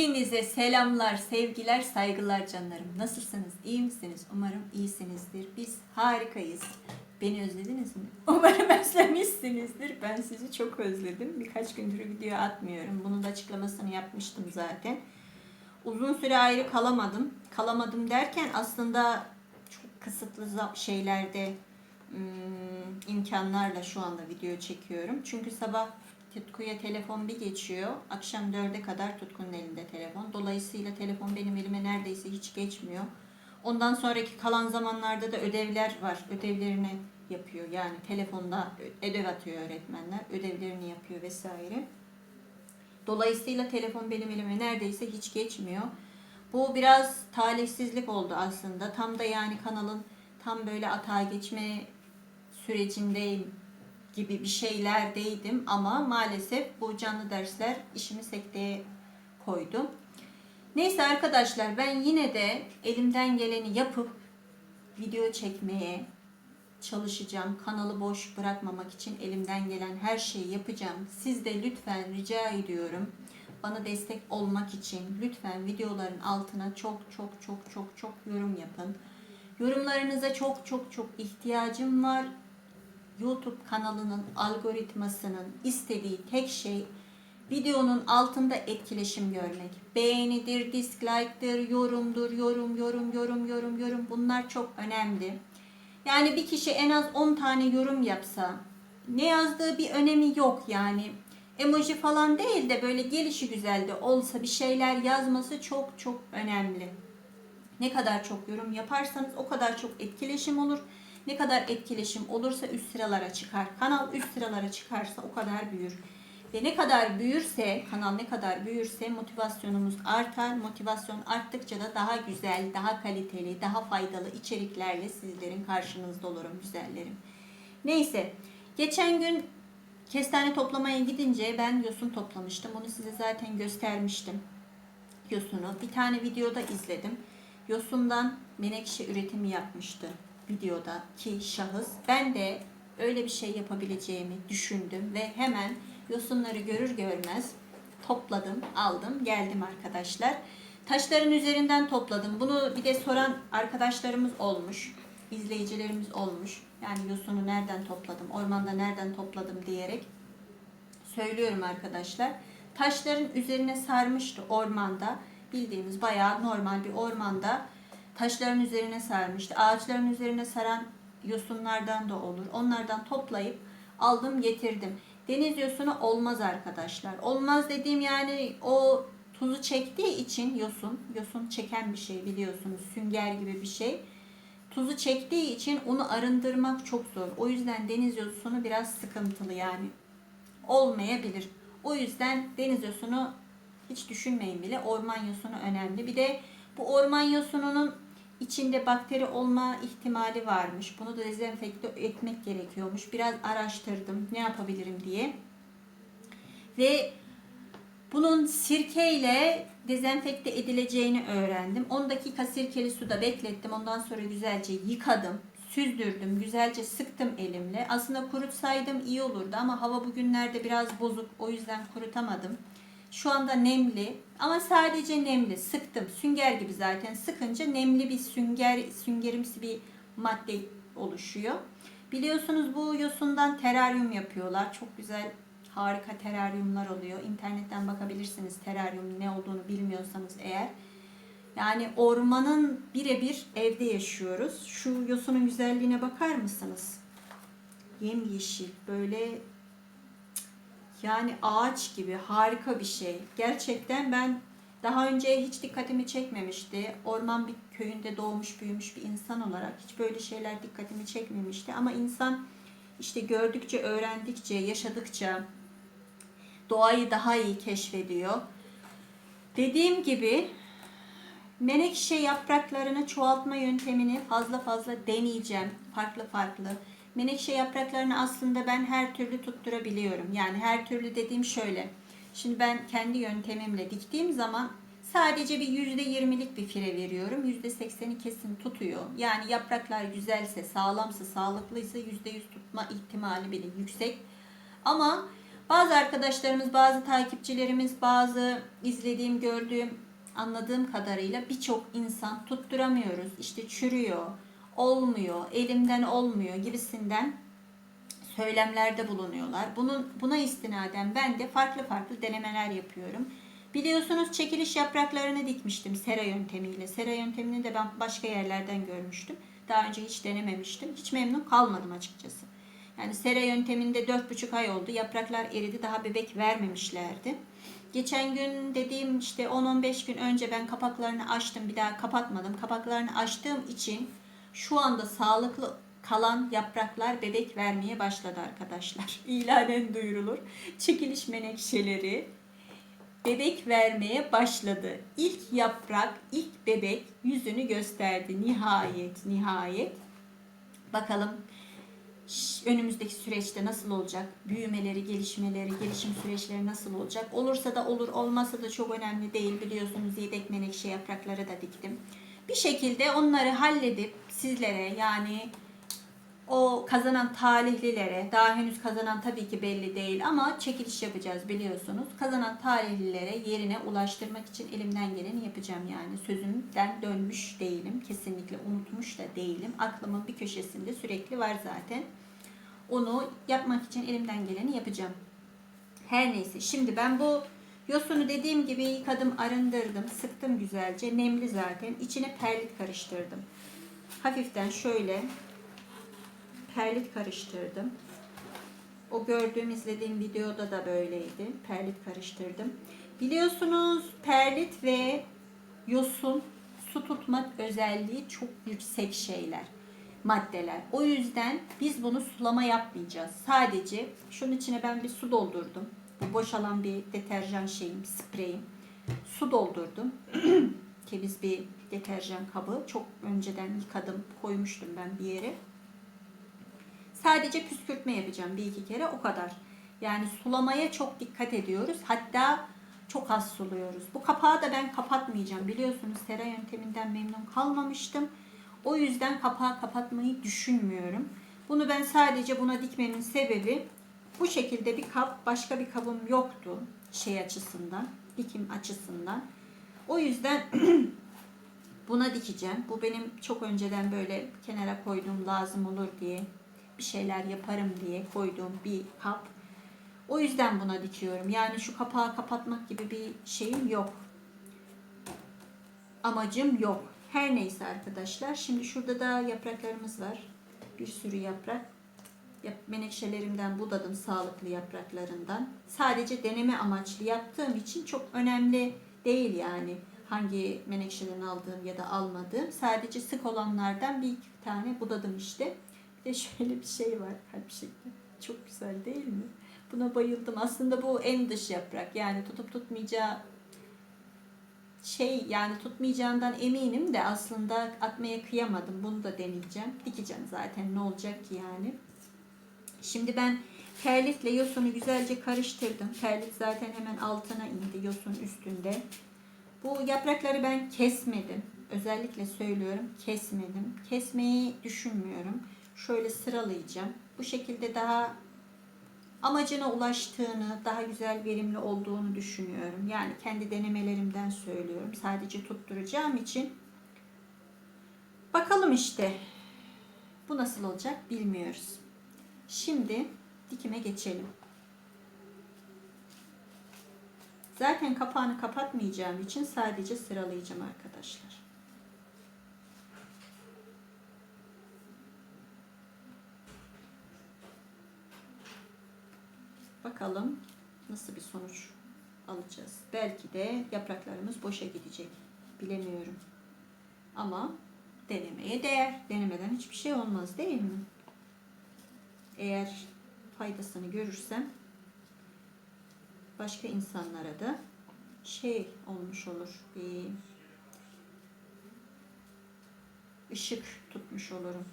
Hepinize selamlar, sevgiler, saygılar canlarım. Nasılsınız? İyi misiniz? Umarım iyisinizdir. Biz harikayız. Beni özlediniz mi? Umarım özlemişsinizdir. Ben sizi çok özledim. Birkaç gündür video atmıyorum. Bunun da açıklamasını yapmıştım zaten. Uzun süre ayrı kalamadım. Kalamadım derken aslında çok kısıtlı şeylerde ım, imkanlarla şu anda video çekiyorum. Çünkü sabah Tutku'ya telefon bir geçiyor. Akşam dörde kadar Tutku'nun elinde telefon. Dolayısıyla telefon benim elime neredeyse hiç geçmiyor. Ondan sonraki kalan zamanlarda da ödevler var. Ödevlerini yapıyor. Yani telefonda ödev atıyor öğretmenler. Ödevlerini yapıyor vesaire. Dolayısıyla telefon benim elime neredeyse hiç geçmiyor. Bu biraz talihsizlik oldu aslında. Tam da yani kanalın tam böyle atağa geçme sürecindeyim gibi bir şeylerdeydim ama maalesef bu canlı dersler işimi sekteye koydu. Neyse arkadaşlar ben yine de elimden geleni yapıp video çekmeye çalışacağım. Kanalı boş bırakmamak için elimden gelen her şeyi yapacağım. Siz de lütfen rica ediyorum bana destek olmak için lütfen videoların altına çok çok çok çok çok yorum yapın. Yorumlarınıza çok çok çok ihtiyacım var. YouTube kanalının algoritmasının istediği tek şey videonun altında etkileşim görmek. Beğenidir, dislike'dır, yorumdur, yorum, yorum, yorum, yorum, yorum. Bunlar çok önemli. Yani bir kişi en az 10 tane yorum yapsa ne yazdığı bir önemi yok yani. Emoji falan değil de böyle gelişi güzel de olsa bir şeyler yazması çok çok önemli. Ne kadar çok yorum yaparsanız o kadar çok etkileşim olur. Ne kadar etkileşim olursa üst sıralara çıkar. Kanal üst sıralara çıkarsa o kadar büyür. Ve ne kadar büyürse, kanal ne kadar büyürse motivasyonumuz artar. Motivasyon arttıkça da daha güzel, daha kaliteli, daha faydalı içeriklerle sizlerin karşınızda olurum güzellerim. Neyse, geçen gün kestane toplamaya gidince ben yosun toplamıştım. Onu size zaten göstermiştim. Yosunu bir tane videoda izledim. Yosundan menekşe üretimi yapmıştı videodaki şahıs. Ben de öyle bir şey yapabileceğimi düşündüm ve hemen yosunları görür görmez topladım, aldım, geldim arkadaşlar. Taşların üzerinden topladım. Bunu bir de soran arkadaşlarımız olmuş, izleyicilerimiz olmuş. Yani yosunu nereden topladım, ormanda nereden topladım diyerek söylüyorum arkadaşlar. Taşların üzerine sarmıştı ormanda. Bildiğimiz bayağı normal bir ormanda taşların üzerine sarmıştı. Ağaçların üzerine saran yosunlardan da olur. Onlardan toplayıp aldım getirdim. Deniz yosunu olmaz arkadaşlar. Olmaz dediğim yani o tuzu çektiği için yosun, yosun çeken bir şey biliyorsunuz. Sünger gibi bir şey. Tuzu çektiği için onu arındırmak çok zor. O yüzden deniz yosunu biraz sıkıntılı yani. Olmayabilir. O yüzden deniz yosunu hiç düşünmeyin bile. Orman yosunu önemli. Bir de bu orman yosununun içinde bakteri olma ihtimali varmış. Bunu da dezenfekte etmek gerekiyormuş. Biraz araştırdım ne yapabilirim diye. Ve bunun sirkeyle dezenfekte edileceğini öğrendim. 10 dakika sirkeli suda beklettim. Ondan sonra güzelce yıkadım. Süzdürdüm. Güzelce sıktım elimle. Aslında kurutsaydım iyi olurdu ama hava bugünlerde biraz bozuk. O yüzden kurutamadım. Şu anda nemli ama sadece nemli. Sıktım. Sünger gibi zaten. Sıkınca nemli bir sünger, süngerimsi bir madde oluşuyor. Biliyorsunuz bu yosundan teraryum yapıyorlar. Çok güzel, harika teraryumlar oluyor. İnternetten bakabilirsiniz teraryum ne olduğunu bilmiyorsanız eğer. Yani ormanın birebir evde yaşıyoruz. Şu yosunun güzelliğine bakar mısınız? Yemyeşil, böyle yani ağaç gibi harika bir şey. Gerçekten ben daha önce hiç dikkatimi çekmemişti. Orman bir köyünde doğmuş büyümüş bir insan olarak hiç böyle şeyler dikkatimi çekmemişti. Ama insan işte gördükçe, öğrendikçe, yaşadıkça doğayı daha iyi keşfediyor. Dediğim gibi menekşe yapraklarını çoğaltma yöntemini fazla fazla deneyeceğim. Farklı farklı. Menekşe yapraklarını aslında ben her türlü tutturabiliyorum. Yani her türlü dediğim şöyle. Şimdi ben kendi yöntemimle diktiğim zaman sadece bir yüzde yirmilik bir fire veriyorum. Yüzde sekseni kesin tutuyor. Yani yapraklar güzelse, sağlamsa, sağlıklıysa yüzde yüz tutma ihtimali bile yüksek. Ama Bazı arkadaşlarımız, bazı takipçilerimiz, bazı izlediğim, gördüğüm, anladığım kadarıyla birçok insan tutturamıyoruz. İşte çürüyor, olmuyor, elimden olmuyor gibisinden söylemlerde bulunuyorlar. Bunun buna istinaden ben de farklı farklı denemeler yapıyorum. Biliyorsunuz çekiliş yapraklarını dikmiştim sera yöntemiyle. Sera yöntemini de ben başka yerlerden görmüştüm. Daha önce hiç denememiştim. Hiç memnun kalmadım açıkçası. Yani sera yönteminde 4,5 ay oldu. Yapraklar eridi. Daha bebek vermemişlerdi. Geçen gün dediğim işte 10-15 gün önce ben kapaklarını açtım. Bir daha kapatmadım. Kapaklarını açtığım için şu anda sağlıklı kalan yapraklar bebek vermeye başladı arkadaşlar. İlanen duyurulur. Çekiliş menekşeleri bebek vermeye başladı. İlk yaprak, ilk bebek yüzünü gösterdi. Nihayet, nihayet. Bakalım önümüzdeki süreçte nasıl olacak? Büyümeleri, gelişmeleri, gelişim süreçleri nasıl olacak? Olursa da olur, olmasa da çok önemli değil. Biliyorsunuz yedek menekşe yaprakları da diktim. Bir şekilde onları halledip sizlere yani o kazanan talihlilere, daha henüz kazanan tabii ki belli değil ama çekiliş yapacağız biliyorsunuz. Kazanan talihlilere yerine ulaştırmak için elimden geleni yapacağım yani. Sözümden dönmüş değilim. Kesinlikle unutmuş da değilim. Aklımın bir köşesinde sürekli var zaten. Onu yapmak için elimden geleni yapacağım. Her neyse şimdi ben bu yosunu dediğim gibi yıkadım, arındırdım, sıktım güzelce. Nemli zaten. İçine perlit karıştırdım. Hafiften şöyle perlit karıştırdım. O gördüğüm izlediğim videoda da böyleydi. Perlit karıştırdım. Biliyorsunuz perlit ve yosun su tutmak özelliği çok yüksek şeyler, maddeler. O yüzden biz bunu sulama yapmayacağız. Sadece şunun içine ben bir su doldurdum. Bu boşalan bir deterjan şeyim, spreyim. Su doldurdum. Temiz bir deterjan kabı. Çok önceden yıkadım, koymuştum ben bir yere. Sadece püskürtme yapacağım bir iki kere o kadar. Yani sulamaya çok dikkat ediyoruz. Hatta çok az suluyoruz. Bu kapağı da ben kapatmayacağım. Biliyorsunuz sera yönteminden memnun kalmamıştım. O yüzden kapağı kapatmayı düşünmüyorum. Bunu ben sadece buna dikmemin sebebi bu şekilde bir kap, başka bir kabım yoktu şey açısından, dikim açısından. O yüzden buna dikeceğim. Bu benim çok önceden böyle kenara koyduğum lazım olur diye bir şeyler yaparım diye koyduğum bir kap. O yüzden buna dikiyorum. Yani şu kapağı kapatmak gibi bir şeyim yok. Amacım yok. Her neyse arkadaşlar. Şimdi şurada da yapraklarımız var. Bir sürü yaprak. Yap- Menekşelerimden budadım sağlıklı yapraklarından. Sadece deneme amaçlı yaptığım için çok önemli değil yani hangi menekşeden aldığım ya da almadığım. Sadece sık olanlardan bir iki tane budadım işte. Bir de şöyle bir şey var kalp şekli. Çok güzel değil mi? Buna bayıldım. Aslında bu en dış yaprak. Yani tutup tutmayacağı şey yani tutmayacağından eminim de aslında atmaya kıyamadım. Bunu da deneyeceğim. Dikeceğim zaten ne olacak ki yani. Şimdi ben perlitle yosunu güzelce karıştırdım. Perlit zaten hemen altına indi yosun üstünde. Bu yaprakları ben kesmedim. Özellikle söylüyorum kesmedim. Kesmeyi düşünmüyorum. Şöyle sıralayacağım. Bu şekilde daha amacına ulaştığını, daha güzel verimli olduğunu düşünüyorum. Yani kendi denemelerimden söylüyorum. Sadece tutturacağım için. Bakalım işte. Bu nasıl olacak bilmiyoruz. Şimdi dikime geçelim. Zaten kapağını kapatmayacağım için sadece sıralayacağım arkadaşlar. Bakalım nasıl bir sonuç alacağız. Belki de yapraklarımız boşa gidecek. Bilemiyorum. Ama denemeye değer. Denemeden hiçbir şey olmaz değil mi? Eğer faydasını görürsem başka insanlara da şey olmuş olur. Bir ışık tutmuş olurum.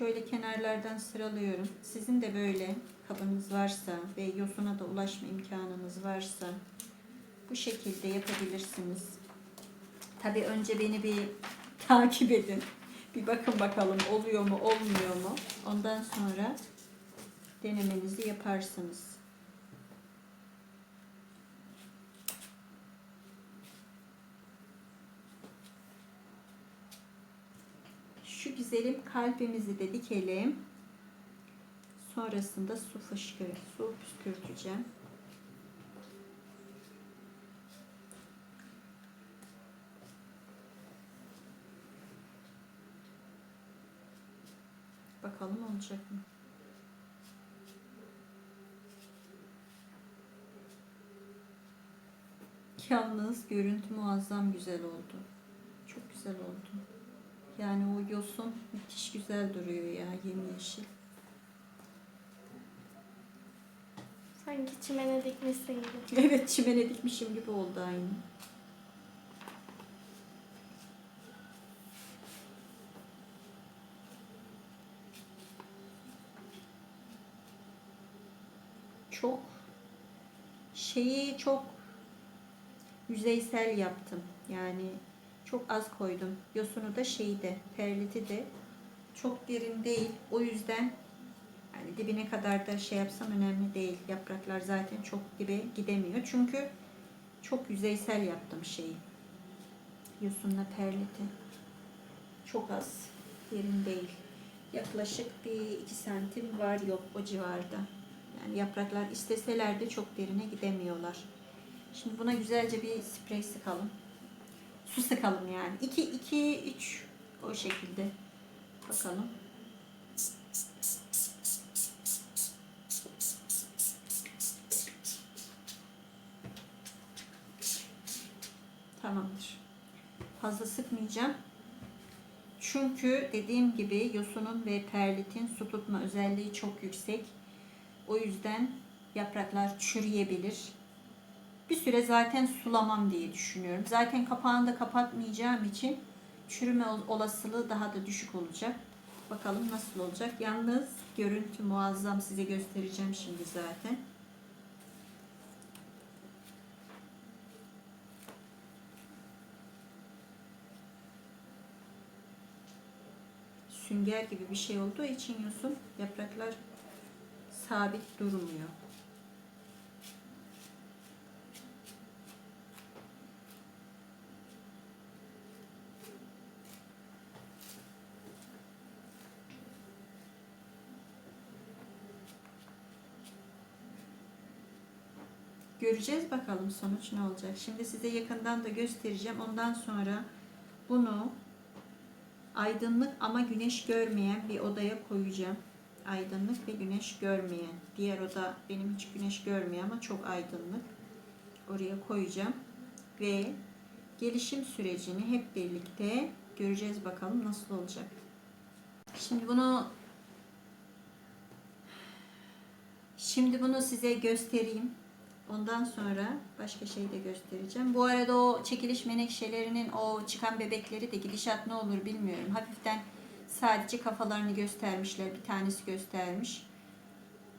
Şöyle kenarlardan sıralıyorum. Sizin de böyle kabınız varsa ve yosuna da ulaşma imkanınız varsa bu şekilde yapabilirsiniz. Tabii önce beni bir takip edin. Bir bakın bakalım oluyor mu olmuyor mu. Ondan sonra denemenizi yaparsınız. Şu güzelim kalbimizi de dikelim. Sonrasında su fışkır, su püskürteceğim. Bakalım olacak mı? Yalnız görüntü muazzam güzel oldu. Çok güzel oldu. Yani o yosun müthiş güzel duruyor ya yemyeşil. Sanki çimene dikmişsin gibi. Evet çimene dikmişim gibi oldu aynı. Çok şeyi çok yüzeysel yaptım. Yani çok az koydum. Yosunu da şeyi de, perliti de çok derin değil. O yüzden yani dibine kadar da şey yapsam önemli değil. Yapraklar zaten çok dibe gidemiyor. Çünkü çok yüzeysel yaptım şeyi. Yosunla perliti. Çok az. Derin değil. Yaklaşık bir iki santim var yok o civarda. Yani yapraklar isteseler de çok derine gidemiyorlar. Şimdi buna güzelce bir sprey sıkalım. Su sıkalım yani. 2 2 3 o şekilde. Bakalım. Tamamdır. Fazla sıkmayacağım. Çünkü dediğim gibi yosunun ve perlitin su tutma özelliği çok yüksek. O yüzden yapraklar çürüyebilir. Bir süre zaten sulamam diye düşünüyorum. Zaten kapağını da kapatmayacağım için çürüme ol- olasılığı daha da düşük olacak. Bakalım nasıl olacak. Yalnız görüntü muazzam size göstereceğim şimdi zaten. Sünger gibi bir şey olduğu için yosun yapraklar sabit durmuyor. Göreceğiz bakalım sonuç ne olacak. Şimdi size yakından da göstereceğim. Ondan sonra bunu aydınlık ama güneş görmeyen bir odaya koyacağım. Aydınlık ve güneş görmeyen. Diğer oda benim hiç güneş görmüyor ama çok aydınlık. Oraya koyacağım. Ve gelişim sürecini hep birlikte göreceğiz bakalım nasıl olacak. Şimdi bunu Şimdi bunu size göstereyim. Ondan sonra başka şey de göstereceğim. Bu arada o çekiliş menekşelerinin o çıkan bebekleri de gidişat ne olur bilmiyorum. Hafiften sadece kafalarını göstermişler. Bir tanesi göstermiş.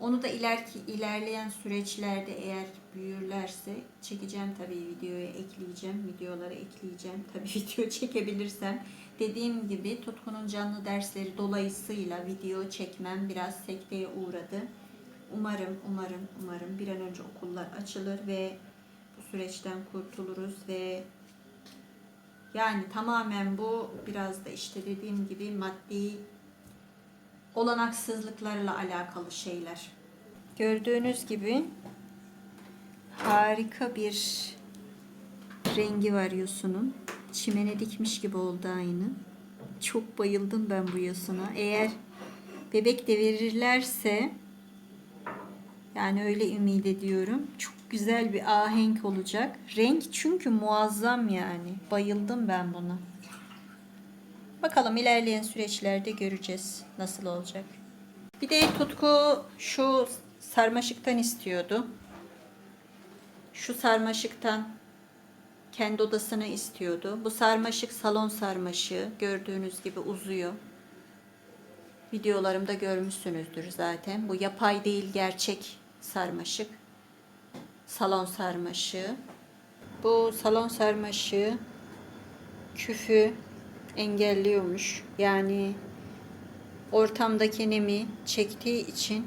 Onu da ileriki ilerleyen süreçlerde eğer büyürlerse çekeceğim tabii videoya ekleyeceğim. Videolara ekleyeceğim. Tabii video çekebilirsem. Dediğim gibi Tutku'nun canlı dersleri dolayısıyla video çekmem biraz sekteye uğradı. Umarım, umarım, umarım bir an önce okullar açılır ve bu süreçten kurtuluruz ve yani tamamen bu biraz da işte dediğim gibi maddi olanaksızlıklarla alakalı şeyler. Gördüğünüz gibi harika bir rengi var yosunun. Çimene dikmiş gibi oldu aynı. Çok bayıldım ben bu yosuna. Eğer bebek de verirlerse yani öyle ümit ediyorum. Çok güzel bir ahenk olacak. Renk çünkü muazzam yani. Bayıldım ben buna. Bakalım ilerleyen süreçlerde göreceğiz nasıl olacak. Bir de Tutku şu sarmaşıktan istiyordu. Şu sarmaşıktan kendi odasını istiyordu. Bu sarmaşık salon sarmaşığı. Gördüğünüz gibi uzuyor. Videolarımda görmüşsünüzdür zaten. Bu yapay değil gerçek sarmaşık. Salon sarmaşığı. Bu salon sarmaşığı küfü engelliyormuş. Yani ortamdaki nemi çektiği için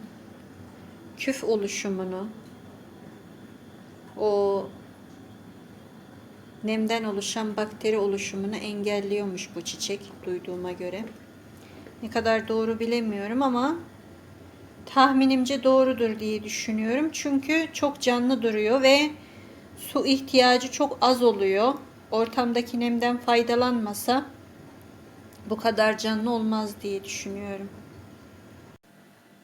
küf oluşumunu o nemden oluşan bakteri oluşumunu engelliyormuş bu çiçek duyduğuma göre. Ne kadar doğru bilemiyorum ama tahminimce doğrudur diye düşünüyorum. Çünkü çok canlı duruyor ve su ihtiyacı çok az oluyor. Ortamdaki nemden faydalanmasa bu kadar canlı olmaz diye düşünüyorum.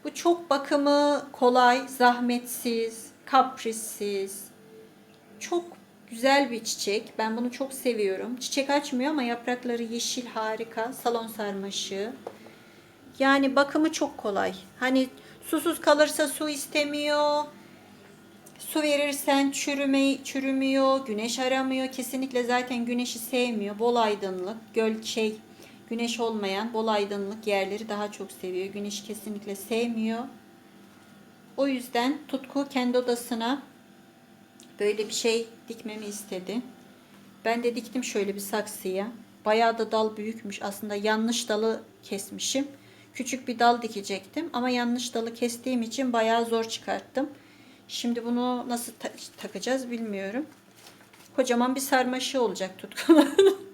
Bu çok bakımı kolay, zahmetsiz, kaprissiz. Çok güzel bir çiçek. Ben bunu çok seviyorum. Çiçek açmıyor ama yaprakları yeşil harika. Salon sarmaşığı. Yani bakımı çok kolay. Hani susuz kalırsa su istemiyor. Su verirsen çürüme, çürümüyor, güneş aramıyor. Kesinlikle zaten güneşi sevmiyor. Bol aydınlık, göl şey, güneş olmayan bol aydınlık yerleri daha çok seviyor. Güneş kesinlikle sevmiyor. O yüzden Tutku kendi odasına böyle bir şey dikmemi istedi. Ben de diktim şöyle bir saksıya. Bayağı da dal büyükmüş. Aslında yanlış dalı kesmişim. Küçük bir dal dikecektim ama yanlış dalı kestiğim için bayağı zor çıkarttım. Şimdi bunu nasıl ta- takacağız bilmiyorum. Kocaman bir sarmaşığı olacak Tutku'nun.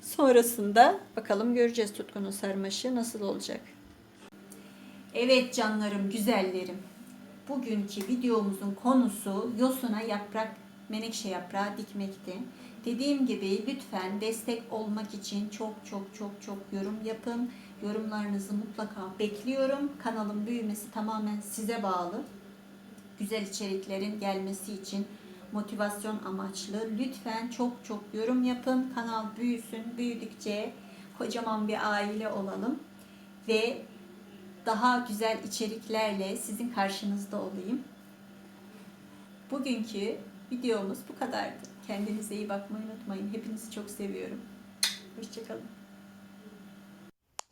Sonrasında bakalım göreceğiz Tutku'nun sarmaşığı nasıl olacak. Evet canlarım, güzellerim. Bugünkü videomuzun konusu yosuna yaprak, menekşe yaprağı dikmekti. Dediğim gibi lütfen destek olmak için çok çok çok çok yorum yapın. Yorumlarınızı mutlaka bekliyorum. Kanalın büyümesi tamamen size bağlı. Güzel içeriklerin gelmesi için motivasyon amaçlı. Lütfen çok çok yorum yapın. Kanal büyüsün. Büyüdükçe kocaman bir aile olalım. Ve daha güzel içeriklerle sizin karşınızda olayım. Bugünkü videomuz bu kadardı. Kendinize iyi bakmayı unutmayın. Hepinizi çok seviyorum. Hoşçakalın.